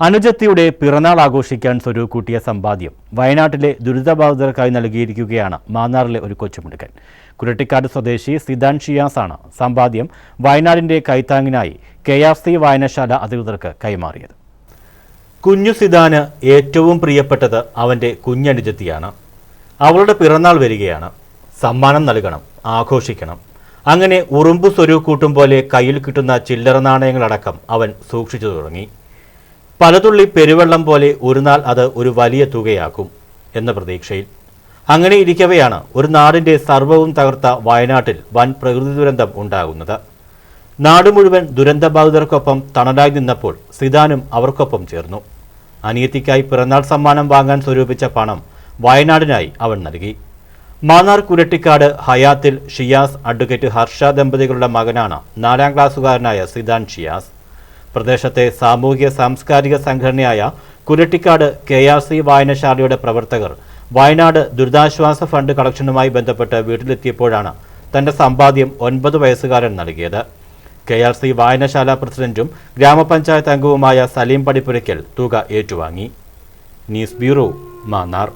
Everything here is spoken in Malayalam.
അനുജത്തിയുടെ പിറന്നാൾ ആഘോഷിക്കാൻ സ്വരൂകൂട്ടിയ സമ്പാദ്യം വയനാട്ടിലെ ദുരിതബാധിതർക്കായി നൽകിയിരിക്കുകയാണ് മാന്നാറിലെ ഒരു കൊച്ചുമിടുക്കൻ. കുരട്ടിക്കാട് സ്വദേശി സിദാൻ ഷിയാസാണ് സമ്പാദ്യം വയനാടിന്റെ കൈത്താങ്ങിനായി കെ ആർ സി വായനശാല അധികൃതർക്ക് കൈമാറിയത്. കുഞ്ഞു സിദാന് ഏറ്റവും പ്രിയപ്പെട്ടത് അവന്റെ കുഞ്ഞനുജത്തിയാണ്. അവളുടെ പിറന്നാൾ വരികയാണ്. സമ്മാനം നൽകണം ആഘോഷിക്കണം. അങ്ങനെ ഉറുമ്പു സ്വരൂക്കൂട്ടും പോലെ കയ്യിൽ കിട്ടുന്ന ചില്ലറ നാണയങ്ങളടക്കം അവൻ സൂക്ഷിച്ചു തുടങ്ങി. പലതുള്ളി പെരുവെള്ളം പോലെ ഒരു നാൾ അത് ഒരു വലിയ തുകയാക്കും എന്ന പ്രതീക്ഷയിൽ. അങ്ങനെ ഇരിക്കവെയാണ് ഒരു നാടിന്റെ സർവവും തകർത്ത വയനാട്ടിൽ വൻ പ്രകൃതി ദുരന്തം ഉണ്ടാകുന്നത്. നാട് മുഴുവൻ ദുരന്തബാധിതർക്കൊപ്പം തണലായി നിന്നപ്പോൾ സിദാനും അവർക്കൊപ്പം ചേർന്നു. അനിയത്തിക്കായി പിറന്നാൾ സമ്മാനം വാങ്ങാൻ സ്വരൂപിച്ച പണം വയനാടിനായി അവൻ നൽകി. മാന്നാർ കുരട്ടിക്കാട് ഹയാത്തിൽ ഷിയാസ് അഡ്വക്കേറ്റ് ഹർഷ ദമ്പതികളുടെ മകനാണ് നാലാം ക്ലാസ്സുകാരനായ സിദാൻ ഷിയാസ്. പ്രദേശത്തെ സാമൂഹ്യ സാംസ്കാരിക സംഘടനയായ കുരട്ടിക്കാട് കെ ആർ സി വായനശാലയുടെ പ്രവർത്തകർ വയനാട് ദുരിതാശ്വാസ ഫണ്ട് കളക്ഷനുമായി ബന്ധപ്പെട്ട് വീട്ടിലെത്തിയപ്പോഴാണ് തന്റെ സമ്പാദ്യം ഒൻപത് വയസ്സുകാരൻ നൽകിയത്. കെ ആർ സി വായനശാല പ്രസിഡന്റും ഗ്രാമപഞ്ചായത്ത് അംഗവുമായ സലീം പടിപ്പുരയ്ക്കൽ തുക ഏറ്റുവാങ്ങി. News bureau Mannar.